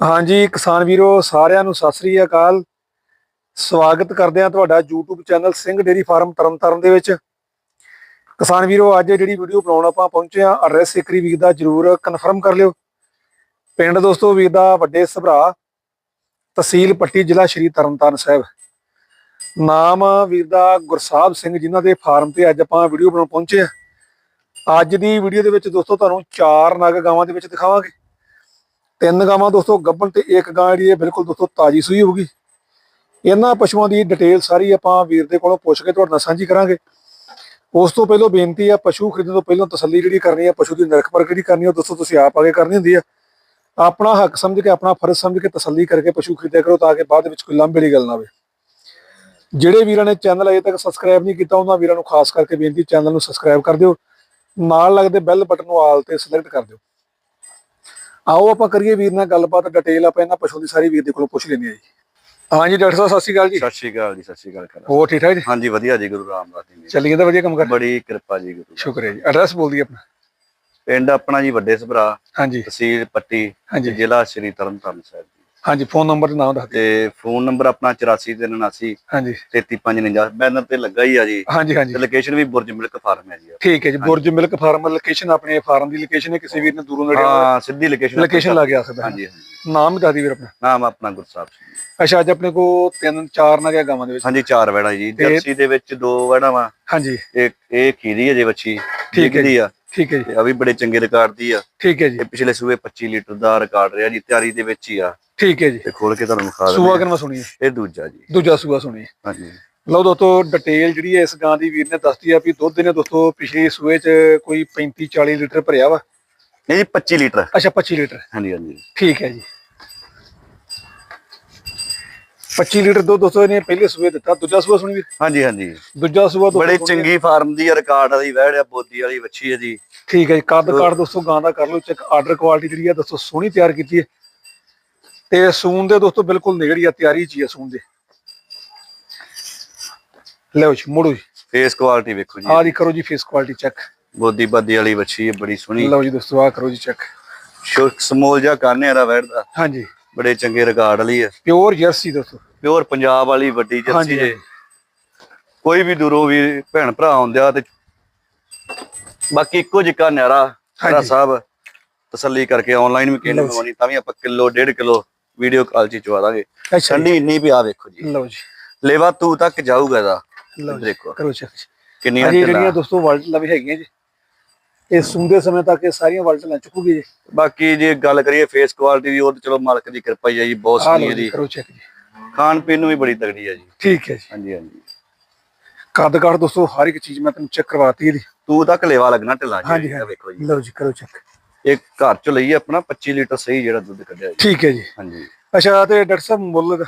ਹਾਂਜੀ, ਕਿਸਾਨ ਵੀਰੋ, ਸਾਰਿਆਂ ਨੂੰ ਸਤਿ ਸ੍ਰੀ ਅਕਾਲ। ਸਵਾਗਤ ਕਰਦੇ ਹਾਂ ਤੁਹਾਡਾ YouTube channel Singh dairy farm Tarn Taran ਦੇ ਵਿੱਚ। ਕਿਸਾਨ ਵੀਰੋ, ਅੱਜ ਜਿਹੜੀ ਵੀਡੀਓ ਬਣਾਉਣ ਆਪਾਂ ਪਹੁੰਚੇ ਆ ਐਡਰੈਸ ਇੱਕਰੀ ਵੀਰ ਦਾ ਜਰੂਰ ਕਨਫਰਮ ਕਰ ਲਿਓ। ਪਿੰਡ ਦੋਸਤੋ, ਵੀਰ ਦਾ ਵੱਡੇ ਸਭਰਾ, ਤਹਿਸੀਲ ਪੱਟੀ, ਜ਼ਿਲ੍ਹਾ ਸ਼੍ਰੀ ਤਰਨਤਾਰਨ ਸਾਹਿਬ। ਨਾਮ ਵੀਰ ਦਾ ਗੁਰਸਾਹਿਬ ਸਿੰਘ, ਜਿਨ੍ਹਾਂ ਦੇ ਫਾਰਮ ਤੇ ਅੱਜ ਆਪਾਂ ਵੀਡੀਓ ਬਣਾਉਣ ਪਹੁੰਚੇ ਆ ਅੱਜ ਦੀ ਵੀਡੀਓ ਦੇ ਵਿੱਚ ਦੋਸਤੋ, ਤੁਹਾਨੂੰ ਚਾਰ ਨਗ ਗਾਵਾਂ ਦੇ ਵਿੱਚ ਦਿਖਾਵਾਂਗੇ। ਤਿੰਨ ਗਾਵਾਂ ਦੋਸਤੋ ਗੱਭਣ ਤੇ ਇੱਕ ਗਾਂ ਜਿਹੜੀ ਇਹ ਬਿਲਕੁਲ ਦੋਸਤੋ ਤਾਜੀ ਸੂਈ ਹੋਊਗੀ। ਇਹਨਾਂ ਪਸ਼ੂਆਂ ਦੀ ਡਿਟੇਲ ਸਾਰੀ ਆਪਾਂ ਵੀਰ ਦੇ ਕੋਲੋਂ ਪੁੱਛ ਕੇ ਤੁਹਾਡੇ ਨਾਲ ਸਾਂਝੀ ਕਰਾਂਗੇ। ਉਸ ਤੋਂ ਪਹਿਲਾਂ ਬੇਨਤੀ ਆ, ਪਸ਼ੂ ਖਰੀਦਣ ਤੋਂ ਪਹਿਲਾਂ ਤਸੱਲੀ ਜਿਹੜੀ ਕਰਨੀ ਆ, ਪਸ਼ੂ ਦੀ ਨਿਰਖ ਜਿਹੜੀ ਕਰਨੀ ਆ, ਉਹ ਦੋਸਤੋ ਤੁਸੀਂ ਆਪ ਆਗੇ ਕਰਨੀ ਹੁੰਦੀ ਆ। ਆਪਣਾ ਹੱਕ ਸਮਝ ਕੇ, ਆਪਣਾ ਫਰਜ਼ ਸਮਝ ਕੇ ਤਸੱਲੀ ਕਰਕੇ ਪਸ਼ੂ ਖਰੀਦਿਆ ਕਰੋ ਤਾਂ ਕਿ ਬਾਅਦ ਵਿੱਚ ਕੋਈ ਲਾਂਭੇ ਵਾਲੀ ਗੱਲ ਨਾ ਆਵੇ। ਜਿਹੜੇ ਵੀਰਾਂ ਨੇ ਚੈਨਲ ਅਜੇ ਤੱਕ ਸਬਸਕ੍ਰਾਈਬ ਨਹੀਂ ਕੀਤਾ, ਉਹਨਾਂ ਵੀਰਾਂ ਨੂੰ ਖਾਸ ਕਰਕੇ ਬੇਨਤੀ, ਚੈਨਲ ਨੂੰ ਸਬਸਕ੍ਰਾਈਬ ਕਰ ਦਿਓ। ਨਾਲ ਲੱਗਦੇ ਬੈਲ ਬਟਨ ਨੂੰ ਆਲ ਤੇ ਸਿਲੈਕਟ ਕਰ ਦਿਓ। ਆਓ ਆਪਾਂ ਕਰੀਏ ਵੀਰ ਨਾਲ ਗੱਲਬਾਤ ਡਿਟੇਲ ਆਪਾਂ ਇਹਨਾਂ ਪਸ਼ੂ ਦੀ ਸਾਰੀ ਵੀਰ ਦੇ ਕੋਲੋਂ ਪੁੱਛ ਲੈਂਦੇ ਆ ਜੀ। ਹਾਂਜੀ ਡਾਕਟਰ ਸਾਹਿਬ ਸਤਿ ਸ਼੍ਰੀ ਅਕਾਲ ਜੀ। ਸਤਿ ਸ਼੍ਰੀ ਅਕਾਲ ਜੀ ਸਤਿ ਸ਼੍ਰੀ ਅਕਾਲ ਕਰਾਂ। ਹੋਰ ਠੀਕ ਠਾਕ ਜੀ? ਹਾਂਜੀ ਵਧੀਆ ਜੀ ਗੁਰੂ ਰਾਮਦਾਸ ਜੀ। ਚੱਲੀ ਜਾਂਦਾ ਵਧੀਆ ਕੰਮ ਕਰ। ਬੜੀ ਕਿਰਪਾ ਜੀ ਗੁਰੂ ਦਾ। ਸ਼ੁਕਰ ਹੈ ਜੀ। ਐਡਰੈਸ ਬੋਲ ਦਈਏ ਆਪਣਾ। ਪਿੰਡ ਆਪਣਾ ਜੀ ਵੱਡੇ ਸਭਰਾ ਹਾਂਜੀ। ਤਹਿਸੀਲ ਪੱਟੀ ਹਾਂਜੀ। ਜ਼ਿਲ੍ਹਾ ਸ਼੍ਰੀ ਤਰਨਤਾਰਨ ਸਾਹਿਬ ਹਾਂਜੀ ਫੋਨ ਨੰਬਰ ਨਾਮ ਦੱਸ ਦਿਓ। ਤੇ ਫੋਨ ਨੰਬਰ ਆਪਣਾ 8479 ਹਾਂਜੀ। 3359 ਬੈਨਰ ਤੇ ਲੱਗਾ ਹੀ ਆ ਜੀ। ਹਾਂਜੀ ਹਾਂਜੀ। ਤੇ ਲੋਕੇਸ਼ਨ ਵੀ ਬੁਰਜ ਮਿਲਕ ਫਾਰਮ ਹੈ ਜੀ। ਠੀਕ ਹੈ ਜੀ ਬੁਰਜ ਮਿਲਕ ਫਾਰਮ ਲੋਕੇਸ਼ਨ ਆਪਣੇ ਫਾਰਮ ਦੀ ਲੋਕੇਸ਼ਨ ਹੈ ਕਿਸੇ ਵੀਰ ਨੇ ਦੂਰੋਂ ਨੇੜੇ ਹਾਂ ਸਿੱਧੀ ਲੋਕੇਸ਼ਨ ਲੋਕੇਸ਼ਨ ਸਕਦਾ ਹਾਂਜੀ ਹਾਂਜੀ। ਨਾਮ ਦੱਸ ਦੀ ਵੀਰ ਆਪਣਾ। ਨਾਮ ਆਪਣਾ ਗੁਰਸਾਹਿਬ ਸਿੰਘ। ਅੱਛਾ ਅੱਜ ਆਪਣੇ ਕੋ ਤਿੰਨ ਚਾਰ ਨਗਿਆ ਗਾਵਾਂ ਦੇ ਵਿੱਚ। ਹਾਂਜੀ ਚਾਰ ਵੜਾ ਜੀ। ਜਰਸੀ ਦੇ ਵਿੱਚ ਦੋ ਵੜਾ ਵਾ। ਹਾਂਜੀ। ਇੱਕ ਇਹ ਖੀਰੀ ਹੈ ਜੀ ਬੱਚੀ ਠੀਕ ਹੈ ਆ। ਠੀਕ ਹੈ ਜੀ। ਆ ਵੀ ਬੜੇ ਚੰਗੇ ਰਿਕਾਰਡ ਦੀ ਆ। ਠੀਕ ਹੈ ਜੀ। ਇਹ ਪਿਛਲੇ ਸੂਏ 25 ਲੀਟਰ ਦਾ ਰਿਕਾਰਡ ਰਿਹਾ ਜੀ ਤਿਆਰੀ ਦੇ ਵਿੱਚ ਹੀ ਆ। ਠੀਕ ਹੈ ਜੀ। ਤੇ ਖੋਲ ਕੇ ਤੁਹਾਨੂੰ ਵਿਖਾ ਸੂਆ ਦਿੰਦੇ ਕਿੰਨਾ ਸੁਣੀਏ। ਇਹ ਦੂਜਾ ਜੀ। ਦੂਜਾ ਸੂਆ ਸੁਣੀਏ ਹਾਂਜੀ। ਲਓ ਦੋਸਤੋ ਡਿਟੇਲ ਜਿਹੜੀ ਹੈ ਇਸ ਗਾਂ ਦੀ ਵੀਰ ਨੇ ਦੱਸਤੀ ਆ ਵੀ ਦੁੱਧ ਨੇ ਦੋਸਤੋ ਪਿਛਲੇ ਸੂਏ 'ਚ ਕੋਈ 35 40 ਲੀਟਰ ਭਰਿਆ ਵਾ। ਨਹੀਂ ਜੀ 25 ਲੀਟਰ। ਅੱਛਾ 25 ਲੀਟਰ। ਹਾਂਜੀ ਹਾਂਜੀ। ਠੀਕ ਹੈ ਜੀ। 25 ਲੀਟਰ ਦੁੱਧ ਦੋਸਤੋ ਇਹਨੇ ਪਹਿਲੇ ਸੂਏ ਦਿੱਤਾ। ਦੂਜਾ ਸੂਆ ਸੁਣੀ ਵੀਰ? ਹਾਂਜੀ ਹਾਂਜੀ। ਦੂਜਾ ਸੂਆ ਦੋਸਤੋ ਬੜੇ। ਚੰਗੀ ਫਾਰਮ ਦੀ ਰਿਕਾਰਡ ਵਾਲੀ ਵਹਿੜ ਆ ਬੋਦੀ ਵਾਲੀ ਵੱਛੀ ਹੈ ਜੀ। ਠੀਕ ਹੈ ਜੀ। ਕੱਦ ਕਾਰਡ ਦੋਸਤੋ ਗਾਂ ਦਾ ਕਰ ਲਓ ਚੈੱਕ। ਆਰਡਰ ਕੁਆਲਿਟੀ ਜਿਹੜੀ ਆ ਦੋਸਤੋ ਸੋਹਣੀ ਤਿਆਰ ਕੀਤੀ ਹੈ। ਤੇ ਸੂਨ ਦੇ ਦੋਸਤੋ ਬਿਲਕੁਲ ਨੇੜੀ ਆ ਤਿਆਰੀ ਚ ਹੀ ਆ ਸੂਨ ਦੇ। ਲਓ ਜੀ ਮੁੜੋ ਜੀ। ਫੇਸ ਕੁਆਲਿਟੀ ਵੇਖੋ ਜੀ। ਆਹ ਦੀ ਕਰੋ ਜੀ ਫੇਸ ਕੁਆਲਿਟੀ ਚੈੱਕ ਬੋਦੀ ਬਾਦੀ ਵਾਲੀ ਵੱਛੀ ਹੈ ਬੜੀ ਸੋਹਣੀ। ਲਓ ਜੀ ਦੋਸਤੋ ਆਹ ਕਰੋ ਜੀ ਚੈੱਕ ਸ਼ੁਰਕ ਸਮੋਲ ਜਿਹਾ ਕਾਨੇ ਦਾ ਵਹਿੜ ਦਾ। ਹਾਂਜੀ। ਬੜੇ ਚੰਗੇ ਰਿਕਾਰਡ ਵਾਲੀ ਹੈ ਪਿਓਰ ਜਰਸੀ ਦੋਸਤੋ। ਪਿਓਰ ਪੰਜਾਬ ਵਾਲੀ ਵੱਡੀ ਜਰਸੀ ਜੇ। ਕੋਈ ਵੀ ਦੂਰੋਂ ਵੀ ਭੈਣ ਭਰਾ ਆਉਂਦੇ ਆ ਤੇ ਬਾਕੀ ਇੱਕੋ ਜਿਹਾ ਨਿਆਰਾ। ਸਾਹਿਬ। ਤਸੱਲੀ ਕਰਕੇ ਆਨਲਾਈਨ ਵੀ ਕਿਹਨੇ ਜੀ। ਮੰਗਵਾਉਣੀ ਤਾਂ ਵੀ ਆਪਾਂ ਕਿਲੋ ਡੇਢ ਕਿਲੋ ਵੀਡੀਓ ਕਾਲ ਚ ਹੀ ਚਵਾ ਦਾਂਗੇ। ਅੱਛਾ। ਠੰਡੀ ਇੰਨੀ ਵੀ ਆ ਵੇਖੋ ਜੀ। ਲਓ ਜੀ। ਲੇਵਾ ਤੂੰ ਤੱਕ ਜਾਊਗਾ ਦਾ ਲਓ ਜੀ। ਦੇਖੋ। ਕਰੋ ਚੈੱਕ ਕਿੰਨੀਆਂ ਅਜੇ ਜਿਹੜੀਆਂ ਦੋਸਤੋ ਵਲਟ ਲਵੇ ਹੈਗੀਆਂ ਜੀ। ਇਹ ਸੂੰਦੇ ਸਮੇਂ ਤੱਕ ਇਹ ਸਾਰੀਆਂ ਵਲਟ ਲੈ ਚੁੱਕੂਗੀ ਜੀ। ਬਾਕੀ ਜੇ ਗੱਲ ਕਰੀਏ ਫੇਸ ਕੁਆਲਿਟੀ ਦੀ ਉਹ ਤਾਂ ਚਲੋ ਮਾਲਕ ਦੀ ਕਿਰਪਾ ਹੀ ਹੈ ਜੀ ਬਹੁਤ ਆਹ ਸੋਹਣੀ ਲਓ ਹੈ ਜੀ ਜੀ ਕਰੋ ਚੈੱਕ ਜੀ। ਖਾਣ ਪੀਣ ਨੂੰ ਵੀ ਬੜੀ ਤਗੜੀ ਹੈ ਜੀ। ਠੀਕ ਹੈ ਜੀ। ਹਾਂਜੀ ਹਾਂਜੀ। ਕੱਦ ਕਾਠ ਦੋਸਤੋ ਹਰ ਇੱਕ ਚੀਜ਼ ਮੈਂ ਤੁਹਾਨੂੰ ਚੈੱਕ ਕਰਵਾਤੀ ਇਹਦੀ। ਤੂੰ ਤੱਕ ਲੇਵਾ ਲੱਗਣਾ ਢਿੱਲਾਂ ਜੀ ਹਾਂਜੀ ਇਹ ਹਾਂ ਵੇਖੋ ਜੀ। ਲਓ ਜੀ ਕਰੋ ਚੈੱਕ ਇੱਕ ਘਰ ਚ ਲਈ ਆਪਣਾ 25 ਲੀਟਰ ਸਹੀ ਜਿਹੜਾ ਦੁੱਧ ਕੱਢਿਆ ਜੀ। ਠੀਕ ਹੈ ਜੀ। ਹਾਂਜੀ। ਅੱਛਾ ਤੇ ਡਾਕਟਰ ਸਾਹਿਬ ਮੁੱਲ ਦਾ?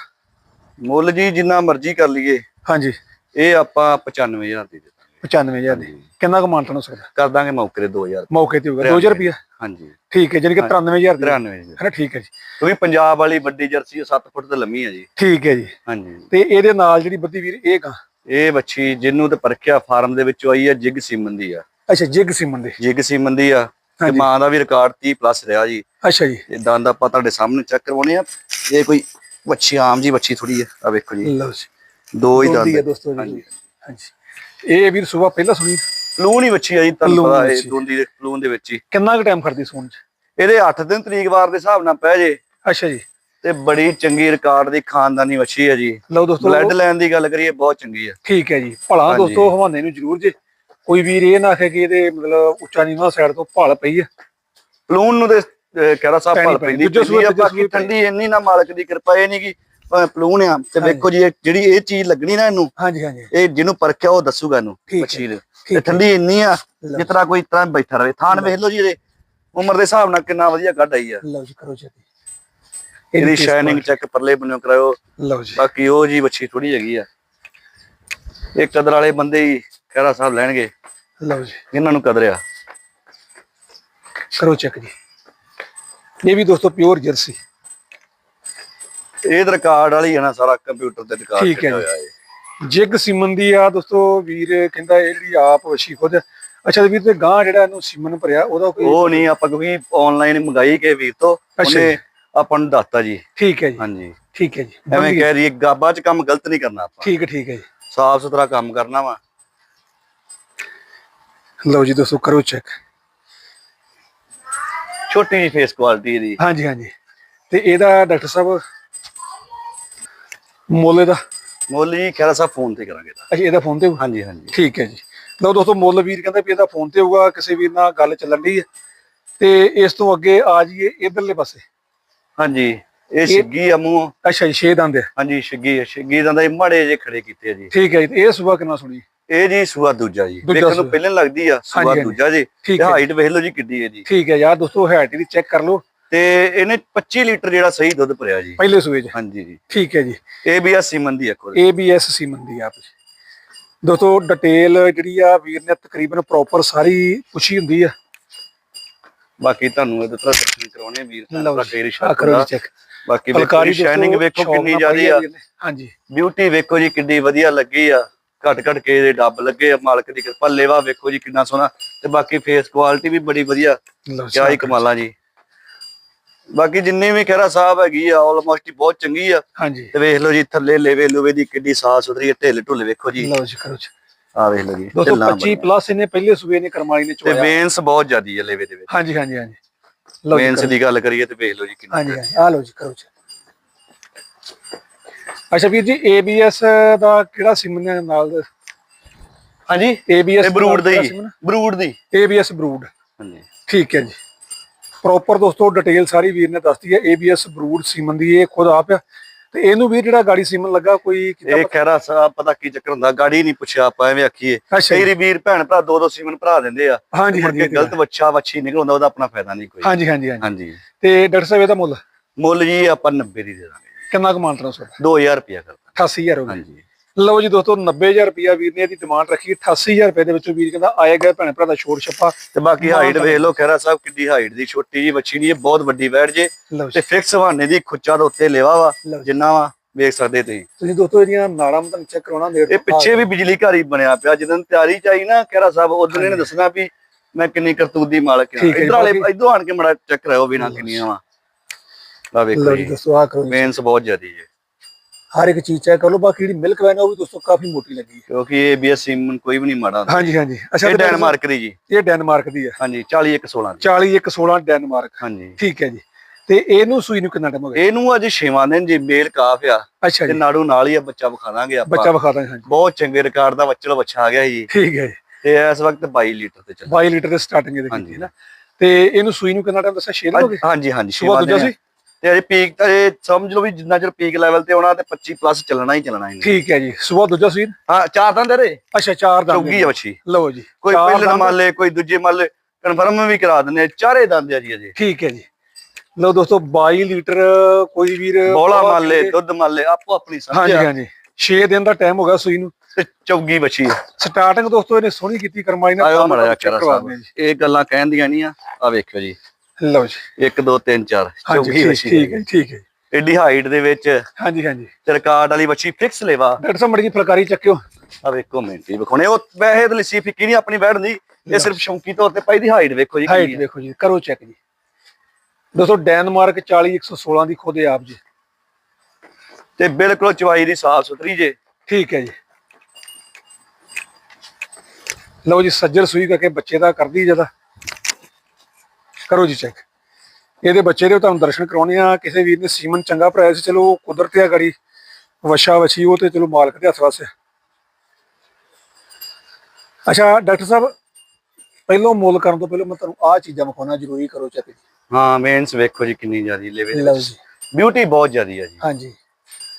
ਮੁੱਲ ਜੀ ਜਿੰਨਾ ਮਰਜ਼ੀ ਕਰ ਲਈਏ। ਹਾਂਜੀ। ਇਹ ਆਪਾਂ 95000 ਦੀ ਦੇ ਦਾਂਗੇ 95000 ਦੀ। ਕਿੰਨਾ ਕੁ ਮਾਨਟਨ ਹੋ ਸਕਦਾ? ਕਰ ਦਾਂਗੇ ਮੌਕੇ ਦੇ 2000 ਮੌਕੇ ਤੇ ਹੋਊਗਾ। 2000 ਰੁਪਿਆ ਹਾਂਜੀ। ਠੀਕ ਹੈ ਜਾਨੀ ਕਿ 93000 ਦੀ। 93000 ਹੈ ਠੀਕ ਹੈ ਜੀ। ਕਿਉਂਕਿ ਪੰਜਾਬ ਵਾਲੀ ਵੱਡੀ ਜਰਸੀ 7 ਫੁੱਟ ਤੇ ਲੰਮੀ ਹੈ ਜੀ। ਠੀਕ ਹੈ ਜੀ। ਹਾਂਜੀ। ਤੇ ਇਹਦੇ ਨਾਲ ਜਿਹੜੀ ਬੱਦੀ ਵੀਰ ਇਹ ਕਾਂ? ਇਹ ਬੱਚੀ ਜਿਹਨੂੰ ਤੇ ਪਰਖਿਆ ਫਾਰਮ ਦੇ ਵਿੱਚੋਂ ਆਈ ਹੈ ਜਿਗ ਸੀਮਨ ਦੀ ਆ। ਅੱਛਾ ਜਿਗ ਸਿਮਨ ਦੇ। ਜਿਗ ਸੀਮਨ ਦੀ ਆ। ਤੇ। ਮਾਂ ਦਾ ਵੀ ਰਿਕਾਰਡ 30 ਪਲੱਸ ਰਿਹਾ ਜੀ। ਅੱਛਾ ਜੀ। ਇਹ ਦੰਦ ਆਪਾਂ ਤੁਹਾਡੇ ਸਾਹਮਣੇ ਚੈੱਕ ਕਰਵਾਉਣੇ ਆ। ਇਹ ਕੋਈ ਵੱਛੀ ਆਮ ਜੀ ਵੱਛੀ ਥੋੜੀ ਆ। ਆ ਵੇਖੋ ਜੀ। ਲਓ ਜੀ। ਦੋ ਹੀ ਦੋਦੀ ਹੈ ਦੋਸਤੋ ਜੀ। ਹਾਂਜੀ। ਇਹ ਵੀਰ ਸਵੇਰ ਪਹਿਲਾਂ ਸੁਣੀ ਪਲੂਨ ਹੀ ਵੱਛੀ ਆ ਜੀ ਤੁਹਾਨੂੰ ਪਤਾ ਇਹ। ਦੋਂਦੀ ਦੇ ਪਲੂਨ ਦੇ ਵਿੱਚ ਹੀ। ਕਿੰਨਾ ਕੁ ਟਾਈਮ ਖੜਦੀ ਸੂਣ ਚ? ਇਹਦੇ 8 ਦਿਨ ਤਰੀਕ ਵਾਰ ਦੇ ਹਿਸਾਬ ਨਾਲ ਪੈ ਜੇ। ਅੱਛਾ ਜੀ। ਤੇ ਬੜੀ ਚੰਗੀ ਰਿਕਾਰਡ ਦੀ ਖਾਨਦਾਨੀ ਵੱਛੀ ਹੈ ਜੀ। ਲਓ ਦੋਸਤੋ। ਬਲੱਡ ਲਾਈਨ ਦੀ ਗੱਲ ਕਰੀਏ ਬਹੁਤ ਚੰਗੀ ਆ। ਠੀਕ ਹੈ ਜੀ। ਭਲਾ। ਦੋਸਤੋ ਹਵਾਨੇ ਨੂੰ ਜ਼ਰੂਰ ਜੇ। ਕੋਈ ਵੀਰ ਇਹ ਨਾ ਆਖੇ ਕਿ ਇਹਦੇ ਮਤਲਬ ਉੱਚਾ ਨੀਵਾਂ ਸਾਈਡ ਤੋਂ ਭਲ ਪਈ ਹੈ ਪਲੂਨ ਨੂੰ ਤੇ ਅਹ, ਖਹਿਰਾ ਸਾਹਿਬ ਭਲ। ਪੈਂਦੀ ਤੀਜੇ ਬਾਕੀ ਠੰਡੀ ਇੰਨੀ ਨਾ ਮਾਲਕ ਦੀ ਕਿਰਪਾ ਇਹ ਨਹੀਂ ਕਿ ਪਲੂਨ ਆ। ਤੇ ਵੇਖੋ ਜੀ ਜਿਹੜੀ ਇਹ ਚੀਜ਼ ਲੱਗਣੀ ਨਾ ਇਹਨੂੰ ਹਾਂਜੀ ਹਾਂਜੀ। ਇਹ ਜਿਹਨੂੰ ਪਰਖਿਆ ਉਹ ਦੱਸੂਗਾ ਇਹਨੂੰ ਹੈ, ਠੀਕ ਤੇ ਹੈ। ਠੰਡੀ ਇੰਨੀ ਆ ਤਰ੍ਹਾਂ ਕੋਈ ਤਰ੍ਹਾਂ ਬੈਠਾ ਰਵੇ ਥਾਣ ਵੇਖ ਲਓ ਜੀ ਇਹਦੇ ਉਮਰ ਦੇ ਹਿਸਾਬ ਨਾਲ ਕਿੰਨਾ ਵਧੀਆ ਕੱਢ ਆਈ ਆ। ਲਓ ਜੀ ਕਰੋ ਜੀ ਇਹਦੀ ਸ਼ਾਈਨਿੰਗ ਚੈੱਕ ਪਰਲੇ ਬੰਨਿਓ ਕਰਾਇਓ। ਲਓ ਜੀ। ਬਾਕੀ ਉਹ ਜੀ ਵੱਛੀ ਥੋੜੀ ਹੈਗੀ ਆ। ਇਹ ਕਦਰ ਵਾਲੇ ਬੰਦੇ ਹੀ ਖਹਿਰਾ ਸਾਹਿਬ ਲੈਣਗੇ। ਲਓ ਜੀ। ਇਹਨਾਂ ਨੂੰ ਕਦਰਿਆ? ਕਰੋ ਚੈੱਕ ਜੀ। ਇਹ ਵੀ ਦੋਸਤੋ ਪਿਓਰ ਜਰਸੀ। ਇਹ ਰਿਕਾਰਡ ਵਾਲੀ ਹੈ ਨਾ ਸਾਰਾ ਕੰਪਿਊਟਰ ਤੇ ਰਿਕਾਰਡ ਠੀਕ ਹੈ ਜੀ। ਜਿਗ ਸਿਮਨ ਦੀ ਆ ਦੋਸਤੋ ਵੀਰ ਕਹਿੰਦਾ ਇਹ ਜਿਹੜੀ ਆਪ ਵਸ਼ੀ ਖੁਦ। ਅੱਛਾ ਵੀਰ ਤੇ ਗਾਂ ਜਿਹੜਾ ਇਹਨੂੰ ਸਿਮਨ ਭਰਿਆ ਉਹਦਾ ਕੋਈ ਉਹ ਨਹੀਂ ਆਪਾਂ ਕਿਉਂਕਿ ਆਨਲਾਈਨ ਮੰਗਾਈ ਕੇ ਵੀਰ ਤੋਂ ਅੱਛਾ ਉਹਨੇ ਆਪਾਂ ਨੂੰ ਦੱਸਤਾ ਜੀ। ਠੀਕ ਹੈ ਜੀ। ਹਾਂਜੀ। ਠੀਕ ਹੈ ਜੀ। ਐਵੇਂ। ਕਹਿ ਰਹੀ ਗਾਬਾ ਚ ਕੰਮ ਗਲਤ ਨਹੀਂ ਕਰਨਾ ਆਪਾਂ। ਠੀਕ ਠੀਕ ਹੈ ਜੀ। ਸਾਫ਼ ਸੁਥਰਾ ਕੰਮ ਕਰਨਾ ਵਾ। ਲਓ ਜੀ ਦੋਸਤੋ ਕਰੋ ਚੈੱਕ ਛੋਟੀ ਜਿਹੀ ਫੇਸ ਕੁਆਲਿਟੀ ਇਹਦੀ। ਹਾਂਜੀ ਹਾਂਜੀ। ਤੇ ਇਹਦਾ ਡਾਕਟਰ ਸਾਹਿਬ ਮੁੱਲ ਇਹਦਾ? ਮੁੱਲ ਜੀ ਖੈਰਾ ਸਾਹਿਬ ਫੋਨ ਤੇ ਕਰਾਂਗੇ ਤਾਂ ਅੱਛਾ ਇਹਦਾ ਫੋਨ ਤੇ ਹੋਊ? ਹਾਂਜੀ ਹਾਂਜੀ। ਠੀਕ ਹੈ ਜੀ। ਲਓ ਦੋਸਤੋ ਮੁੱਲ ਵੀਰ ਕਹਿੰਦਾ ਵੀ ਇਹਦਾ ਫੋਨ ਤੇ ਹੋਊਗਾ ਕਿਸੇ ਵੀਰ ਨਾਲ ਗੱਲ ਚੱਲਣ ਦੀ ਹੈ। ਤੇ ਇਸ ਤੋਂ ਅੱਗੇ ਆ ਜਾਈਏ ਇਧਰਲੇ ਪਾਸੇ। ਹਾਂਜੀ ਇਹ ਛਿੱਗੀ ਆ ਮੂੰਹ। ਅੱਛਾ ਜੀ ਛੇ ਦੰਦ ਹੈ। ਹਾਂਜੀ ਛਿੱਗੀ ਆ ਛਿੱਗੀ ਦਾ ਇਹ ਮੜੇ ਜੇ ਖੜੇ ਕੀਤੇ ਆ ਜੀ। ਠੀਕ ਹੈ ਜੀ ਤੇ ਇਹ ਸੁਬਾ ਕਿੰਨਾ ਸੁਣੀ ਇਹ ਜੀ ਸੂਆ ਦੂਜਾ ਜੀ। ਦੇਖਣ। ਨੂੰ ਪਹਿਲਾਂ ਲੱਗਦੀ ਆ ਸੂਆ। ਦੂਜਾ ਜੀ। ਤੇ। ਹਾਈਟ ਵੇਖ ਲਓ ਜੀ ਕਿੱਡੀ ਹੈ ਜੀ। ਠੀਕ ਹੈ ਯਾਰ ਦੋਸਤੋ ਹੈਟ ਦੀ ਚੈੱਕ ਕਰ ਲਓ। ਤੇ ਇਹਨੇ 25 ਲੀਟਰ ਜਿਹੜਾ ਸਹੀ ਦੁੱਧ ਭਰਿਆ ਜੀ। ਪਹਿਲੇ ਸੂਏ 'ਚ। ਹਾਂਜੀ ਜੀ। ਠੀਕ ਹੈ ਜੀ। ਵੀ ਆ ਸੀਮਨ ਦੀ ਇੱਕ ABS ਸੀਮਨ ਦੀ ਆਪ ਜੀ ਦੋਸਤੋ ਡਿਟੇਲ ਜਿਹੜੀ ਆ ਵੀਰ ਨੇ ਤਕਰੀਬਨ ਪ੍ਰੋਪਰ ਸਾਰੀ ਪੁੱਛੀ ਹੁੰਦੀ ਆ। ਬਾਕੀ ਤੁਹਾਨੂੰ ਇਹਦੇ ਤੋਂ ਦਰਸ਼ਨ ਕਰਾਉਣੇ ਵੀਰ ਦਾ ਕੇਰੀ ਸ਼ਾਟ ਬਾਕੀ ਵੇਖੋ ਸ਼ਾਈਨਿੰਗ ਵੇਖੋ ਕਿੰਨੀ ਜ਼ਿਆਦੀ ਆ ਹਾਂਜੀ। ਬਿਊਟੀ ਵੇਖੋ ਜੀ ਕਿੰਨੀ ਵਧੀਆ ਲੱਗੀ ਆ। ਘਟ ਘਟ ਕੇ ਇਹਦੇ ਡੱਬ ਲੱਗੇ ਆ ਮਾਲਕ ਦੀ ਕਿਰਪਾ ਲੇਵਾ ਵੇਖੋ ਜੀ ਕਿੰਨਾ ਸੋਹਣਾ। ਤੇ ਬਾਕੀ ਫੇਸ ਕੁਆਲਿਟੀ ਵੀ ਬੜੀ ਵਧੀਆ। ਕਿਆ ਹੀ ਕਮਾਲਾਂ ਜੀ। ਬਾਕੀ ਜਿੰਨੀ ਵੀ ਖਹਿਰਾ ਸਾਹਿਬ ਹੈਗੀ ਆ ਆਲਮੋਸਟ ਬਹੁਤ ਚੰਗੀ ਆ। ਹਾਂਜੀ। ਤੇ ਵੇਖ ਲਓ ਜੀ ਥੱਲੇ ਲੇਵੇ ਲੂਵੇ ਦੀ ਕਿੱਡੀ ਸਾਫ਼ ਸੁਥਰੀ ਢਿੱਲ ਢੁੱਲ ਵੇਖੋ ਜੀ। ਲਓ ਜੀ ਕਰੋ ਜੀ। ਆ ਵੇਖ ਲਓ ਜੀ ਦੋਸਤੋ ਢਿੱਲਾਂ 25 ਪਲੱਸ ਇਹਨੇ ਪਹਿਲੇ ਸੂਏ ਨੇ ਕਰਮਾਲੀ ਨੇ ਤੇ ਚੋਇਆ। ਵੇਨਸ ਬਹੁਤ ਜ਼ਿਆਦੀ ਹੈ ਲੇਵੇ ਦੇ ਵਿੱਚ। ਹਾਂਜੀ ਹਾਂਜੀ ਹਾਂਜੀ। ਵੇਨਸ। ਦੀ ਗੱਲ ਕਰੀਏ ਤੇ ਵੇਖ ਲਓ ਜੀ ਕਿੰਨਾ ਹਾਂਜੀ ਆ ਲਓ ਜੀ ਕਰੋ ਜੀ। ਅੱਛਾ ਵੀਰ ਜੀ ABS ਦਾ ਕਿਹੜਾ ਸਿਮ ਨੇ ਨਾਲ ਹਾਂਜੀ। ABS ਇਹ ਬਰੂਡ ਦਾ ਦੀ ਸਿਮ ਨਾ? ਬਰੂਡ ਦੀ। ABS brood. ਹਾਂਜੀ। ਠੀਕ ਹੈ ਜੀ। ਪ੍ਰੋਪਰ ਦੋਸਤੋ ਡਿਟੇਲ ਸਾਰੀ ਵੀਰ ਨੇ ਦੱਸਤੀ ਹੈ ABS ਬਰੂਡ ਸੀਮਨ ਦੀ ਇਹ ਖੁਦ ਆਪ ਆ ਤੇ ਇਹਨੂੰ ਵੀਰ ਜਿਹੜਾ ਗਾੜੀ ਸੀਮਨ ਲੱਗਾ ਕੋਈ ਇਹ ਖੈਰਾ ਸਾਹਿਬ ਪਤਾ ਕੀ ਚੱਕਰ ਹੁੰਦਾ ਗਾੜੀ ਨਹੀਂ ਪੁੱਛਿਆ ਆਪਾਂ ਐਵੇਂ ਆਖੀਏ। ਕਈ। ਵਾਰੀ ਭੈਣ ਭਰਾ ਦੋ ਦੋ ਸੀਮਨ ਭਰਾ ਦਿੰਦੇ ਆ। ਹਾਂਜੀ ਹਾਂਜੀ ਗਲਤ ਬੱਚਾ ਵੱਛੀ ਨਿਕਲ ਉਹਦਾ ਆਪਣਾ ਫਾਇਦਾ ਨਹੀਂ ਕੋਈ। ਹਾਂਜੀ ਹਾਂਜੀ ਹਾਂਜੀ। ਹਾਂਜੀ। ਤੇ ਡਾਕਟਰ ਸਾਹਿਬ ਇਹਦਾ ਮੁੱਲ? ਮੁੱਲ ਜੀ ਆਪਾਂ 90 ਦੀ ਦੇ ਦਾਂਗੇ। ਕਿੰਨਾ ਕੁ ਮਾਨਤਰਾ ਸੋਦਾ 2000 ਰੁਪਇਆ ਕਰਦਾ 88000 ਹੋ ਗਿਆ ਹਾਂਜੀ। ਲਓ ਜੀ ਦੋਸਤੋ 90000 ਰੁਪਿਆ ਵੀਰ ਨੇ ਇਹਦੀ ਡਿਮਾਂਡ ਰੱਖੀ 88000 ਰੁਪਏ ਦੇ ਵਿੱਚੋਂ ਵੀਰ ਕਹਿੰਦਾ ਆਏਗਾ ਭੈਣ ਭਰਾ ਦਾ ਛੋੜ ਛੱਪਾ। ਤੇ ਬਾਕੀ ਹਾਈਟ ਵੇਖ ਲਓ ਖੈਰਾ ਸਾਹਿਬ ਕਿੱਡੀ ਹਾਈਟ ਦੀ ਛੋਟੀ ਜੀ ਬੱਚੀ ਨਹੀਂ ਇਹ ਬਹੁਤ ਵੱਡੀ ਬੈਠ ਜੇ। ਤੇ ਫਿਕਸ ਹਵਾਨੇ ਦੀ ਖੁੱਚਾ ਦੇ ਉੱਤੇ ਲੇਵਾ ਵਾ। ਜਿੰਨਾ ਵਾ ਵੇਖ ਸਕਦੇ ਤੁਸੀਂ। ਤੁਸੀਂ ਦੋਸਤੋ ਇਹਦੀਆਂ ਨਾੜਾਂ ਮੈਂ ਤੁਹਾਨੂੰ ਚੈੱਕ ਕਰਾਉਣਾ ਨੇੜ ਇਹ ਪਿੱਛੇ ਵੀ ਬਿਜਲੀ ਘਰ ਹੀ ਬਣਿਆ ਪਿਆ ਜਦੋਂ ਤਿਆਰੀ ਚਾਈ ਨਾ ਖੈਰਾ ਸਾਹਿਬ ਉਦੋਂ ਇਹਨੇ ਦੱਸਣਾ ਵੀ ਮੈਂ ਕਿੰਨੀ ਕਰਤੂਤ ਦੀ ਮਾਲਕ ਹਾਂ। ਇਧਰ ਵਾਲੇ ਇਧਰੋਂ ਆਣ ਕੇ ਮੜਾ ਚੈੱਕ ਕਰਾਓ ਵੀ ਨਾ ਕਿੰਨੀਆਂ ਵਾ। ਆ ਵੇਖੋ ਲਓ ਜੀ ਜੀ। ਦੋਸਤੋ ਆ ਕਰੋ ਜੀ। ਮੇਨਸ ਬਹੁਤ ਜ਼ਿਆਦੀ ਹੈ ਹਰ ਇੱਕ ਚੀਜ਼ ਚੈੱਕ ਕਰ ਲਓ ਬਾਕੀ ਜਿਹੜੀ ਮਿਲਕ ਵੈਨ ਆ ਉਹ ਵੀ ਦੋਸਤੋ ਕਾਫੀ ਮੋਟੀ ਲੱਗੀ ਹੈ। ਕਿਉਂਕਿ ਇਹ ਬੀਐਸ ਸੀਮਨ ਕੋਈ ਵੀ ਨਹੀਂ ਮਾੜਾ ਹੁੰਦਾ। ਹਾਂਜੀ ਹਾਂਜੀ। ਅੱਛਾ ਇਹ ਤੇ ਡੈਨਮਾਰਕ ਡੈਨਮਾਰਕ ਦੀ ਜੀ। ਇਹ ਡੈਨਮਾਰਕ ਦੀ ਹੈ। ਹਾਂਜੀ 40 1 16 ਦੀ। 40 ਇੱਕ 16 ਡੈਨਮਾਰਕ ਹਾਂਜੀ। ਠੀਕ ਹੈ ਜੀ। ਤੇ ਇਹਨੂੰ ਸੂਈ ਨੂੰ ਕਿੰਨਾ ਟਾਈਮ ਹੋ ਗਿਆ? ਇਹਨੂੰ ਅੱਜ ਛੇਵਾਂ ਦਿਨ ਜੀ ਮੇਲ ਕਾਫ ਆ। ਅੱਛਾ ਤੇ ਜੀ। ਨਾੜੂ ਨਾਲ ਹੀ ਆ ਬੱਚਾ ਵਿਖਾ ਦਾਂਗੇ ਆਪਾਂ। ਬੱਚਾ ਵਿਖਾ ਦਾਂਗੇ ਹਾਂਜੀ। ਬਹੁਤ ਚੰਗੇ ਰਿਕਾਰਡ ਦਾ ਬੱਚਾ ਬੱਚਾ ਆ ਗਿਆ ਜੀ। ਠੀਕ ਹੈ ਜੀ। ਤੇ ਇਸ ਵਕਤ 22 ਲੀਟਰ ਤੇ ਚੱਲ 22 ਲੀਟਰ ਦੇ ਸਟਾਰਟਿੰਗ ਇਹਦੇ ਕੀਤੀ ਹਾਂਜੀ। ਹੈ ਨਾ। ਤੇ ਇਹਨੂੰ ਸੂਈ ਨੂੰ ਕਿੰਨਾ ਟਾਈਮ ਦੱਸਿਆ? 6 ਦਿਨ ਹੋ ਗਏ? ਹਾਂਜੀ ਹਾਂਜੀ ਸੁਬਾਹ ਛੇਵਾਂ ਦੂਜਾ ਦਿਨ ਆ। ਸੀ? ਤੇ ਅਜੇ ਪੀਕ ਤਾਂ ਇਹ ਸਮਝ ਲਓ ਵੀ ਜਿੰਨਾ ਚਿਰ ਪੀਕ ਲੈਵਲ ਤੇ ਆਉਣਾ ਤੇ 25 ਪਲੱਸ ਚੱਲਣਾ ਹੀ ਚੱਲਣਾ ਇਹਨੇ। ਠੀਕ ਹੈ ਜੀ। ਸਵੇਰ ਦੂਜਾ ਸੂਈ ਹਾਂ ਚਾਰ ਤਾਂ ਤੇਰੇ ਅੱਛਾ ਚਾਰ ਦੰਦ। ਚੌਗੀ ਆ ਬੱਚੀ ਲਓ ਜੀ ਕੋਈ ਪਹਿਲੇ ਦੰਦ। ਮੰਨ ਲੇ ਕੋਈ ਦੂਜੇ ਮੰਨ ਲੇ ਕਨਫਰਮ ਵੀ ਕਰਾ ਦਿੰਦੇ ਚਾਰੇ ਦੰਦ ਆ ਜੀ ਅਜੇ। ਠੀਕ ਹੈ ਜੀ। ਲਓ ਦੋਸਤੋ 22 ਲੀਟਰ ਕੋਈ ਵੀਰ ਬੋਲਾ ਮੰਨ ਲੇ ਦੁੱਧ ਮੰਨ ਲੇ ਆਪੋ ਆਪਣੀ ਹਾਂਜੀ ਸਮਝ ਹਾਂਜੀ 6 ਦਿਨ ਦਾ ਟਾਈਮ ਹੋ ਗਿਆ ਸੂਈ ਨੂੰ। ਤੇ ਚੌਗੀ ਬੱਚੀ। ਸਟਾਰਟਿੰਗ ਦੋਸਤੋ ਇਹਨੇ ਸੋਹਣੀ ਕੀਤੀ ਕਰਮਾਈ ਨਾਲ ਦਿੰਦੇ ਇਹ ਗੱਲਾਂ ਕਹਿੰਦੀਆਂ ਨਹੀਂ ਆ। ਆ ਵੇਖਿਓ ਜੀ। ਲਓ ਜੀ। 1 2 3 4 ਹਾਂਜੀ ਚੌਗੀ ਬੱਚੀ ਠੀਕ ਹੈ ਠੀਕ ਹੈ ਐਡੀ ਹਾਈਟ ਦੇ ਵਿੱਚ ਹਾਂਜੀ ਹਾਂਜੀ। ਤੇ ਰਿਕਾਰਡ ਵਾਲੀ ਬੱਚੀ ਫਿਕਸ ਲੇਵਾ ਡਾਕਟਰ ਸਾਹਿਬ ਮੜੀ ਜੀ ਫੁਲਕਾਰੀ ਚੱਕਿਓ। ਆ ਵੇਖੋ ਮਿੰਟ ਵਿਖਾਉਣੇ। ਉਹ ਵੈਸੇ ਤਾਂ ਲਿੱਸੀ ਫਿੱਕੀ ਨਹੀਂ ਆਪਣੀ ਬੈਠ ਦੀ ਇਹ ਸਿਰਫ ਸ਼ੌਂਕੀ ਤੌਰ ਤੇ ਪਾਈ ਦੀ ਹਾਈਟ ਵੇਖੋ ਜੀ ਹਾਈਟ। ਦੇਖੋ ਜੀ ਕਰੋ ਚੈੱਕ ਜੀ। ਦੋਸਤੋ ਡੈਨਮਾਰਕ 40 116 ਦੀ ਖੁਦ ਆਪ ਜੀ। ਤੇ ਬਿਲਕੁਲ ਚਵਾਈ ਦੀ ਸਾਫ਼ ਸੁਥਰੀ ਜੇ। ਠੀਕ ਹੈ ਜੀ। ਲਓ ਜੀ ਸੱਜਰ ਸੂਈ ਕਰਕੇ ਬੱਚੇ ਦਾ ਕਰਦੀ ਜਦਾ ਕਰੋ ਜੀ ਚੈੱਕ ਇਹਦੇ ਬੱਚੇ ਦੇ ਤੁਹਾਨੂੰ ਦਰਸ਼ਨ ਕਰਾਉਣੇ ਆ। ਕਿਸੇ ਵੀਰ ਨੇ ਸੀਮਨ ਚੰਗਾ ਭਰਾਇਆ ਸੀ ਚਲੋ ਕੁਦਰਤ ਆ ਗੜੀ। ਵਸ਼ਾ ਵਛੀ ਉਹ ਤੇ ਚਲੋ ਮਾਲਕ ਦੇ ਹੱਥ ਵਾਸੇ ਅੱਛਾ ਡਾਕਟਰ ਸਾਹਿਬ ਪਹਿਲੋਂ ਮੁੱਲ ਕਰਨ ਤੋਂ ਪਹਿਲਾਂ ਮੈਂ ਤੁਹਾਨੂੰ ਆਹ ਚੀਜ਼ਾਂ ਵਿਖਾਉਣਾ ਜ਼ਰੂਰੀ ਕਰੋ ਜੀ। ਹਾਂ ਮੇਨਸ ਵੇਖੋ ਜੀ ਕਿੰਨੀ ਜ਼ਿਆਦੀ ਲੇਵੇ ਲਓ ਜੀ। ਬਿਊਟੀ ਬਹੁਤ ਜ਼ਿਆਦੀ ਆ ਜੀ। ਹਾਂਜੀ।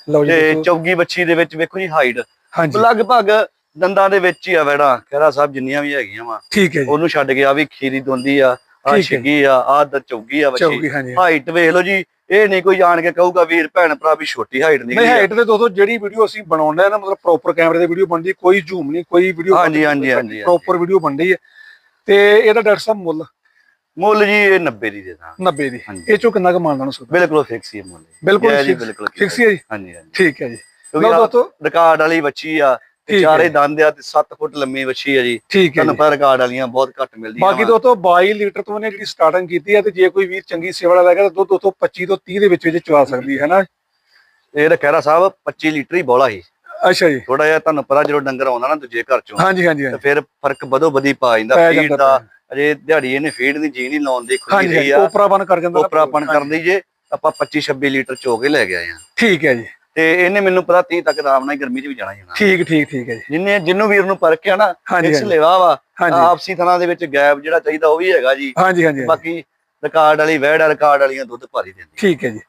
ਲਓ ਜੀ ਤੇ। ਚੌਗੀ ਬੱਚੀ ਦੇ ਵਿੱਚ ਵੇਖੋ ਜੀ ਹਾਈਟ ਹਾਂਜੀ। ਲਗਭਗ ਦੰਦਾਂ ਦੇ ਵਿੱਚ ਹੀ ਆ ਵੈੜਾ। ਖਹਿਰਾ ਸਾਹਿਬ ਜਿੰਨੀਆਂ ਵੀ ਹੈਗੀਆਂ ਵਾ। ਠੀਕ ਹੈ ਜੀ। ਉਹਨੂੰ ਛੱਡ ਕੇ ਆ ਵੀ ਖੀਰੀ ਦੋਂਦੀ ਆ। ਆ। ਛਿੱਗੀ ਆ ਆ ਦ ਚੌਗੀ ਆ ਬੱਚੀ ਹਾਈਟ ਵੇਖ ਲਓ ਜੀ ਇਹ ਨਹੀਂ ਕੋਈ ਜਾਣ ਕੇ ਕਹੂਗਾ ਵੀਰ ਭੈਣ ਭਰਾ ਵੀ ਛੋਟੀ ਹਾਈਟ ਨਹੀਂ ਨਹੀਂ ਹਾਈਟ ਦੇ ਦੋਸਤੋ ਜਿਹੜੀ ਵੀਡੀਓ ਅਸੀਂ ਬਣਾਉਂਦੇ ਆ ਨਾ ਮਤਲਬ ਪ੍ਰੋਪਰ ਕੈਮਰੇ ਤੇ ਵੀਡੀਓ ਬਣਦੀ ਕੋਈ ਜ਼ੂਮ ਨਹੀਂ ਕੋਈ ਵੀਡੀਓ ਹਾਂਜੀ, ਹਾਂਜੀ, ਹਾਂਜੀ। ਪ੍ਰੋਪਰ ਵੀਡੀਓ ਬਣਦੀ ਹੈ। ਤੇ ਇਹਦਾ ਡਾਕਟਰ ਸਾਹਿਬ ਮੁੱਲ? ਮੁੱਲ ਜੀ ਇਹ 90 ਦੀ ਦੇ ਦਾਂ 90 ਦੀ। ਇਹ ਚੋਂ ਕਿੰਨਾ ਕੁ ਮਾਨਦਾਨ ਹੋ ਸਕਦਾ ਬਿਲਕੁਲ ਫਿਕਸ ਹੀ ਮੁੱਲ। ਬਿਲਕੁਲ fix ਹੀ ਹੈ ਜੀ? ਹਾਂਜੀ ਹਾਂਜੀ। ਠੀਕ ਹੈ ਜੀ। ਆਹ ਦੋਸਤੋ। ਰਿਕਾਰਡ ਵਾਲੀ ਬੱਚੀ ਆ ਹੈ। ਚਾਰੇ ਦੰਦ ਆ ਤੇ 7 ਫੁੱਟ ਲੰਮੀ ਵੱਛੀ ਆ ਜੀ। ਠੀਕ ਹੈ ਰਿਕਾਰਡ ਵਾਲੀਆਂ ਬਹੁਤ ਘੱਟ ਮਿਲਦੀਆਂ ਬਾਕੀ। ਦੋਸਤੋ 22 ਲੀਟਰ ਤੋਂ ਉਹਨੇ ਜਿਹੜੀ ਸਟਾਰਟਿੰਗ ਕੀਤੀ ਹੈ ਤੇ ਜੇ ਕੋਈ ਵੀਰ ਚੰਗੀ ਸੇਵਾ ਵਾਲਾ ਲੱਗਾ ਤਾਂ ਦੁੱਧ ਦੋਸਤੋ 25 ਤੋਂ 30 ਦੇ ਵਿੱਚ ਵਿੱਚ ਚਵਾ ਸਕਦੀ ਹੈ ਨਾ? ਇਹ ਤਾਂ ਖਹਿਰਾ ਸਾਹਿਬ 25 ਲੀਟਰ ਹੀ ਬੋਲਾ ਸੀ। ਅੱਛਾ ਜੀ। ਥੋੜਾ ਜਿਹਾ ਤੁਹਾਨੂੰ ਪਤਾ ਜਦੋਂ ਡੰਗਰ ਆਉਂਦਾ ਨਾ ਦੂਜੇ ਘਰ ਚੋਂ ਹਾਂਜੀ ਹਾਂਜੀ ਤੇ ਫਿਰ ਫ਼ਰਕ ਬਦੋ ਬਦੀ ਪਾ ਜਾਂਦਾ ਫੀਡ ਦਾ। ਅਜੇ ਦਿਹਾੜੀ ਇਹਨੇ ਫੀਡ ਦੀ ਜੀ ਨਹੀਂ ਲਾਉਣ ਦੀ ਰਹੀ ਹਾਂਜੀ ਆ। ਉਪਰਾਪਨ ਕਰ ਜਾਂਦਾ ਨਾ। ਉਪਰਾਪਨ ਕਰਦੀ ਜੇ ਆਪਾਂ 25 26 ਲੀਟਰ ਚੋ ਕੇ ਲੈ ਗਏ ਆ। ਠੀਕ ਹੈ ਜੀ। ਤੇ ਇਹਨੇ ਮੈਨੂੰ ਪਤਾ 30 ਤੱਕ ਆਰਾਮ ਨਾਲ ਹੀ ਗਰਮੀ 'ਚ ਵੀ ਜਾਣਾ ਜਾਣਾ। ਠੀਕ ਠੀਕ ਠੀਕ ਹੈ ਜੀ। ਜਿੰਨੇ ਜਿੰਨੂੰ ਵੀਰ ਨੂੰ ਪਰਖਿਆ ਨਾ ਹਾਂਜੀ, ਇਸ। ਲੈਵਾ ਵਾ ਆਪਸੀ ਥਣਾ ਦੇ ਵਿੱਚ ਗੈਪ ਜਿਹੜਾ ਚਾਹੀਦਾ ਉਹ ਵੀ ਹੈਗਾ ਜੀ। ਹਾਂਜੀ ਹਾਂਜੀ। ਬਾਕੀ ਰਿਕਾਰਡ ਵਾਲੀ ਵੈੜ ਰਿਕਾਰਡ ਵਾਲੀਆਂ ਦੁੱਧ ਭਾਰੀ ਦਿੰਦੀ ਠੀਕ ਹੈ ਜੀ।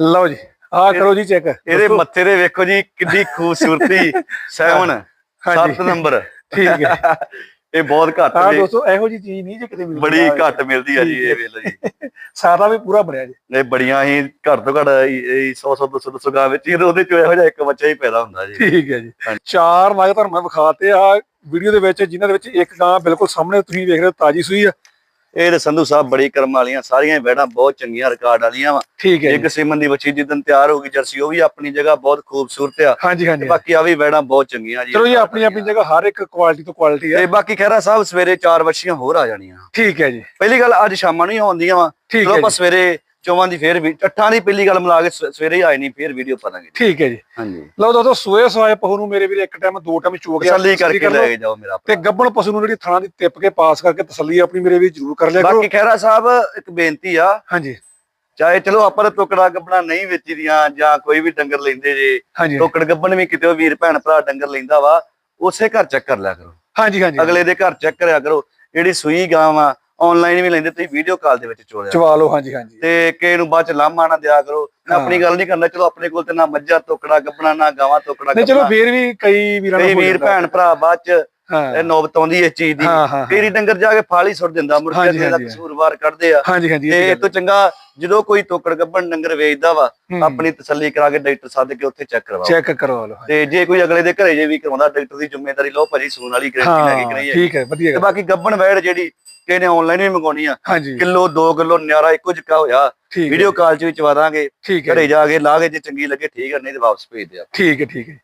ਲਓ ਜੀ ਆਹ ਕਰੋ ਜੀ ਚੈੱਕ ਇਹਦੇ ਮੱਥੇ ਦੇ ਵੇਖੋ ਜੀ ਕਿੰਨੀ ਖੂਬਸੂਰਤੀ। 7 ਹਾਂਜੀ। 7 ਨੰਬਰ। ਠੀਕ ਹੈ। ਇਹ ਬਹੁਤ ਘੱਟ ਜੀ ਦੋਸਤੋ ਇਹੋ ਜੀ ਚੀਜ਼ ਨਹੀਂ ਜੇ ਕਿਤੇ ਮਿਲਦੀ ਬੜੀ ਘੱਟ ਮਿਲਦੀ ਆ ਜੀ ਇਹ ਵੇਖ ਲਓ ਜੀ। ਸਾਦਾ ਵੀ ਪੂਰਾ ਬਣਿਆ ਜੀ। ਇਹ ਬੜੀਆਂ ਹੀ ਘੱਟ ਤੋਂ ਘੱਟ 100 100 200 200 ਗਾਂ ਵਿੱਚ ਹੀ ਉਹਦੇ ਚੋਂ ਇਹੋ ਜਿਹਾ ਇੱਕ ਬੱਚਾ ਹੀ ਪੈਦਾ ਹੁੰਦਾ ਜੀ। ਠੀਕ ਹੈ ਜੀ। ਚਾਰ ਨਗ ਤੁਹਾਨੂੰ ਮੈਂ ਵਿਖਾਤੇ ਆ ਵੀਡੀਓ ਦੇ ਵਿੱਚ ਜਿਨ੍ਹਾਂ ਦੇ ਵਿੱਚ ਇੱਕ ਗਾਂ ਬਿਲਕੁਲ ਸਾਹਮਣੇ ਤੁਸੀਂ ਵੇਖ ਰਹੇ ਹੋ ਤਾਜੀ ਸੂਈ ਆ। ਇਹ ਤੇ ਸੰਧੂ ਸਾਹਿਬ ਬੜੀ ਕਰਮ ਵਾਲੀਆਂ ਸਾਰੀਆਂ ਵੈੜਾਂ ਬਹੁਤ ਚੰਗੀਆਂ ਰਿਕਾਰਡ ਵਾਲੀਆਂ ਵਾ। ਠੀਕ ਹੈ ਇੱਕ ਸਿਮਨ ਦੀ ਬੱਚੀ ਜਿੱਦਨ ਤਿਆਰ ਹੋ ਗਈ ਜਰਸੀ ਉਹ ਵੀ ਆਪਣੀ ਜਗ੍ਹਾ ਬਹੁਤ ਖੂਬਸੂਰਤ ਆ। ਹਾਂਜੀ ਹਾਂਜੀ। ਤੇ ਬਾਕੀ ਆ ਵੀ ਵੈੜਾਂ ਬਹੁਤ ਚੰਗੀਆਂ ਜੀ। ਚਲੋ ਜੀ ਆਪਣੀ ਆਪਣੀ ਜਗ੍ਹਾ ਹਰ ਇੱਕ ਕੁਆਲਿਟੀ ਤੋਂ ਕੁਆਲਿਟੀ ਤੇ ਹੈ ਬਾਕੀ ਖਹਿਰਾ ਸਾਹਿਬ ਸਵੇਰੇ 4 ਵੱਛੀਆਂ ਹੋਰ ਆ ਜਾਣੀਆਂ। ਠੀਕ ਹੈ ਜੀ। ਪਹਿਲੀ ਗੱਲ ਅੱਜ ਸ਼ਾਮਾਂ ਨੂੰ ਹੀ ਆਉਂਦੀਆਂ ਵਾ। ਠੀਕ ਚਲੋ ਹੈ ਆਪਾਂ ਸਵੇਰੇ ਚੌਵਾਂ ਦੀ ਫੇਰ ਵੀ ਅੱਠਾਂ ਦੀ ਪਹਿਲੀ ਗੱਲ ਮਿਲਾ ਕੇ ਸਵੇਰੇ ਹੀ ਆਏ ਨਹੀਂ ਫੇਰ ਵੀਡੀਓ ਪਾਵਾਂਗੇ ਠੀਕ ਹੈ ਜੀ। ਹਾਂਜੀ। ਲਓ ਦੋਸਤੋ ਸੋਏ ਸੋਏ ਪਹੂ ਨੂੰ ਮੇਰੇ ਵੀਰ ਇੱਕ ਟਾਈਮ ਦੋ ਟਾਈਮ ਚੋ ਗਿਆ। ਤਸੱਲੀ ਕਰਕੇ ਕਰ ਲੈ। ਕੇ ਜਾਓ ਮੇਰਾ ਤੇ। ਗੱਬਣ ਪਸ਼ੂ ਨੂੰ ਜਿਹੜੀ ਥਾਂ ਦੀ ਟਿੱਪ ਕੇ ਪਾਸ ਕਰਕੇ ਤਸੱਲੀ ਆਪਣੀ ਮੇਰੇ ਵੀਰ ਜ਼ਰੂਰ ਕਰ ਲਿਆ ਕਰੋ। ਬਾਕੀ ਖਹਿਰਾ ਸਾਹਿਬ ਇੱਕ ਬੇਨਤੀ ਆ। ਹਾਂਜੀ। ਚਾਹੇ ਚਲੋ ਆਪਾਂ ਟੁਕੜਾ ਗੱਬਣਾ ਨਹੀਂ ਵੇਚੀਆਂ ਜਾਂ ਕੋਈ ਵੀ ਡੰਗਰ ਲੈਂਦੇ ਜੇ ਟੁਕੜ ਗੱਬਣ ਵੀ ਕਿਤੇ ਉਹ ਵੀਰ ਭੈਣ ਭਰਾ ਡੰਗਰ ਲੈਂਦਾ ਵਾ ਉਸੇ ਘਰ ਚੈੱਕ ਕਰ ਲਿਆ ਕਰੋ। ਹਾਂਜੀ ਹਾਂਜੀ। ਅਗਲੇ ਦੇ ਘਰ ਚੈੱਕ ਕਰਿਆ ਕਰੋ ਜਿਹੜੀ ਸੂਈ ਗਾਂ ਵਾ ਆਨਲਾਈਨ ਵੀ ਲੈਂਦੇ ਤੁਸੀਂ ਵੀਡੀਓ ਕਾਲ ਦੇ ਵਿੱਚ ਚੋਲਿਆ। ਚਵਾ ਲਓ ਹਾਂਜੀ ਹਾਂਜੀ। ਤੇ ਕਿਸੇ ਨੂੰ ਬਾਅਦ ਚ ਲਾਮਾ ਨਾ ਦਿਆ ਕਰੋ। ਆਪਣੀ ਗੱਲ ਨਹੀਂ ਕਰਨਾ ਚਲੋ ਆਪਣੇ ਕੋਲ ਤੇ ਨਾ ਮੱਝਾਂ ਟੁਕੜਾ ਗੱਬਣਾ ਨਾ ਗਾਵਾਂ ਟੁਕੜਾ ਨਹੀਂ ਚਲੋ ਫੇਰ ਵੀ ਕਈ ਵੀਰਾਂ ਨੂੰ ਵੀਰ। ਭੈਣ ਭਰਾ ਬਾਅਦ ਚ ਇਹ ਨੌਬਤ ਆਉਂਦੀ ਇਸ ਚੀਜ਼ ਦੀ। ਤੇਰੀ ਡੰਗਰ ਜਾ ਕੇ ਫਾਲੀ ਸੁੱਟ ਦਿੰਦਾ ਮੁੜ ਕੇ ਦਾ। ਕਸੂਰਵਾਰ ਕੱਢਦੇ ਆ। ਹਾਂਜੀ ਹਾਂਜੀ ਤੇ ਇਹ ਤੋਂ ਚੰਗਾ ਜਦੋਂ ਕੋਈ ਟੋਕੜ ਗੱਬਣ ਡੰਗਰ ਵੇਚਦਾ ਵਾ। ਆਪਣੀ ਤਸੱਲੀ ਕਰਾ ਕੇ ਡਾਕਟਰ ਸੱਦ ਕੇ ਉੱਥੇ ਚੈੱਕ ਕਰਵਾਓ। ਚੈੱਕ ਕਰਵਾ ਲਓ ਤੇ ਜੇ ਕੋਈ ਅਗਲੇ ਦੇ ਘਰੇ ਜੇ ਵੀ ਕਰਵਾਉਂਦਾ ਡਾਕਟਰ ਦੀ ਜ਼ਿੰਮੇਵਾਰੀ ਲਓ ਭਾਜੀ ਸੂਣ ਵਾਲੀ ਗਰੰਟੀ ਲੱਗੀ ਕਿ ਹੈ ਠੀਕ ਹੈ ਵਧੀਆ ਤੇ। ਬਾਕੀ ਗੱਬਣ ਵੈੜ ਜਿਹੜੀ ਕਿਸੇ ਨੇ ਆਨਲਾਈਨ ਵੀ ਮੰਗਾਉਣੀ ਆ। ਹਾਂਜੀ। ਕਿਲੋ 2 ਕਿਲੋ ਨਿਆਰਾ ਇੱਕੋ ਜਿਹਾ ਹੋਇਆ। ਵੀਡੀਓ ਕਾਲ 'ਚ ਵੀ ਚਵਾ ਦਾਂਗੇ ਘਰੇ ਜਾ। ਕੇ ਲਾ ਕੇ ਜੇ ਚੰਗੀ ਲੱਗੇ ਠੀਕ ਹੈ ਨਹੀਂ ਤੇ ਵਾਪਸ ਭੇਜ ਦਿਆ ਠੀਕ ਹੈ ਠੀਕ ਹੈ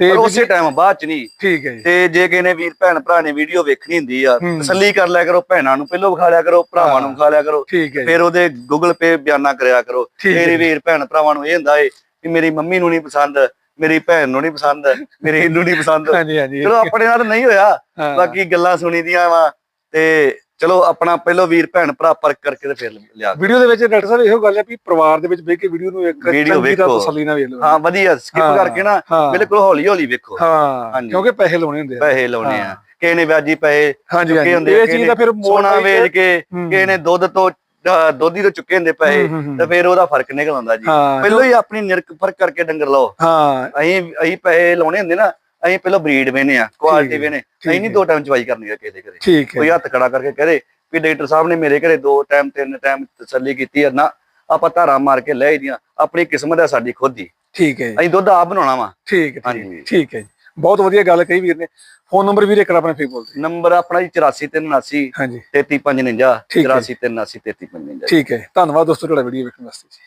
ਤੇ ਉਸੇ ਟਾਈਮ ਬਾਅਦ 'ਚ ਨਹੀਂ। ਠੀਕ ਹੈ ਤੇ ਜੇ ਕਿਸੇ ਨੇ ਵੀਰ ਭੈਣ ਭਰਾ ਨੇ ਵੀਡੀਓ ਵੇਖਣੀ ਹੁੰਦੀ ਆ। ਤਸੱਲੀ ਕਰ ਲਿਆ ਕਰੋ ਭੈਣਾਂ ਨੂੰ ਪਹਿਲੋਂ ਵਿਖਾ ਲਿਆ ਕਰੋ ਭਰਾਵਾਂ ਨੂੰ। ਵਿਖਾ ਲਿਆ ਕਰੋ। ਫਿਰ ਉਹਦੇ ਗੂਗਲ ਪੇ ਬਿਆਨਾ ਕਰਿਆ ਕਰੋ। ਮੇਰੇ। ਵੀਰ ਭੈਣ ਭਰਾਵਾਂ ਨੂੰ ਇਹ ਹੁੰਦਾ ਏ ਕਿ ਮੇਰੀ ਮੰਮੀ ਨੂੰ ਨਹੀਂ ਪਸੰਦ ਮੇਰੀ ਭੈਣ ਨੂੰ ਨਹੀਂ ਪਸੰਦ ਮੇਰੇ ਇਹਨੂੰ ਨਹੀਂ ਪਸੰਦ। ਹਾਂਜੀ ਹਾਂਜੀ। ਚਲੋ ਆਪਣੇ ਨਾਲ ਨਹੀਂ ਹੋਇਆ। ਬਾਕੀ ਗੱਲਾਂ ਸੁਣੀ ਦੀਆਂ ਵਾ ਤੇ ਚਲੋ ਆਪਣਾ ਪਹਿਲੋਂ ਵੀਰ ਭੈਣ ਭਰਾ ਪਰਖ ਕਰਕੇ ਤੇ ਫਿਰ ਲਿਆ ਵੀਡੀਓ ਦੇ ਵਿੱਚ ਡਾਕਟਰ ਸਾਹਿਬ ਇਹੋ ਗੱਲ ਹੈ ਵੀ ਪਰਿਵਾਰ ਦੇ ਵਿੱਚ ਬਹਿ ਕੇ ਵੀਡੀਓ ਨੂੰ ਇੱਕ ਤਰ੍ਹਾਂ ਵੇਖੋ। ਤਸੱਲੀ ਨਾਲ ਵੇਖ ਲਓ ਹਾਂ ਵਧੀਆ ਸਕਿਪ ਕਰਕੇ ਨਾ। ਬਿਲਕੁਲ ਹੌਲੀ ਹੌਲੀ ਵੇਖੋ ਹਾਂ। ਕਿਉਂਕਿ ਪੈਸੇ ਲਾਉਣੇ ਹੁੰਦੇ ਆ ਪੈਸੇ ਲਾਉਣੇ ਆ। ਕਿਸੇ ਨੇ ਵਿਆਜੀ ਪੈਸੇ ਚੁੱਕੇ ਹੁੰਦੇ ਇਹ ਚੀਜ਼ ਦਾ ਫਿਰ ਸੋਨਾ ਵੇਚ ਕੇ। ਕਿਸੇ ਨੇ ਦੁੱਧ ਤੋਂ ਦੋਧੀ ਤੋਂ ਚੁੱਕੇ ਹੁੰਦੇ ਪੈਸੇ। ਤੇ ਫਿਰ ਉਹਦਾ ਫ਼ਰਕ ਨਿਕਲ ਆਉਂਦਾ ਜੀ ਪਹਿਲਾਂ ਹੀ ਆਪਣੀ ਨਿਰਕ ਫ਼ਰਕ ਕਰਕੇ ਡੰਗਰ ਲਾਓ ਹਾਂ ਅਸੀਂ ਅਸੀਂ ਪੈਸੇ ਲਾਉਣੇ ਹੁੰਦੇ ਨਾ ਅਸੀਂ ਪਹਿਲਾਂ ਬਰੀਡ ਵੇਨੇ ਆ ਕੁਆਲਿਟੀ ਵੇਨੇ ਅਸੀਂ ਨਹੀਂ। ਦੋ ਟਾਈਮ ਚਵਾਈ ਕਰਨੀ ਆ ਕਿਸੇ ਦੇ ਘਰੇ। ਕੋਈ ਹੱਥ ਖੜਾ ਕਰਕੇ ਕਹਦੇ ਵੀ ਡਾਕਟਰ ਸਾਹਿਬ ਨੇ ਮੇਰੇ ਘਰੇ ਦੋ ਟਾਈਮ ਤਿੰਨ ਟਾਈਮ ਤਸੱਲੀ ਕੀਤੀ ਆ ਨਾ ਆਪਾਂ ਧਾਰਾ ਮਾਰ ਕੇ ਲੈ ਦੀਆਂ ਆਪਣੀ ਕਿਸਮਤ ਆ ਸਾਡੀ ਖੁਦ ਦੀ। ਠੀਕ ਹੈ ਅਸੀਂ ਦੁੱਧ ਆਪ ਬਣਾਉਣਾ ਵਾ। ਠੀਕ ਹੈ ਠੀਕ। ਹੈ, ਬਹੁਤ ਵਧੀਆ ਗੱਲ ਕਹੀ ਵੀਰ ਨੇ। ਫੋਨ ਨੰਬਰ ਵੀਰੇ ਇੱਕ ਵਾਰ ਆਪਣੇ ਫੇਰ ਬੋਲਦੇ? ਨੰਬਰ ਆਪਣਾ ਜੀ 8479 ਹਾਂਜੀ। 3359 ਠੀਕ ਹੈ। 8479 3359 ਠੀਕ ਹੈ ਧੰਨਵਾਦ ਦੋਸਤੋ ਤੁਹਾਡਾ ਵੀਡੀਓ ਵੇਖਣ ਵਾਸਤੇ ਜੀ।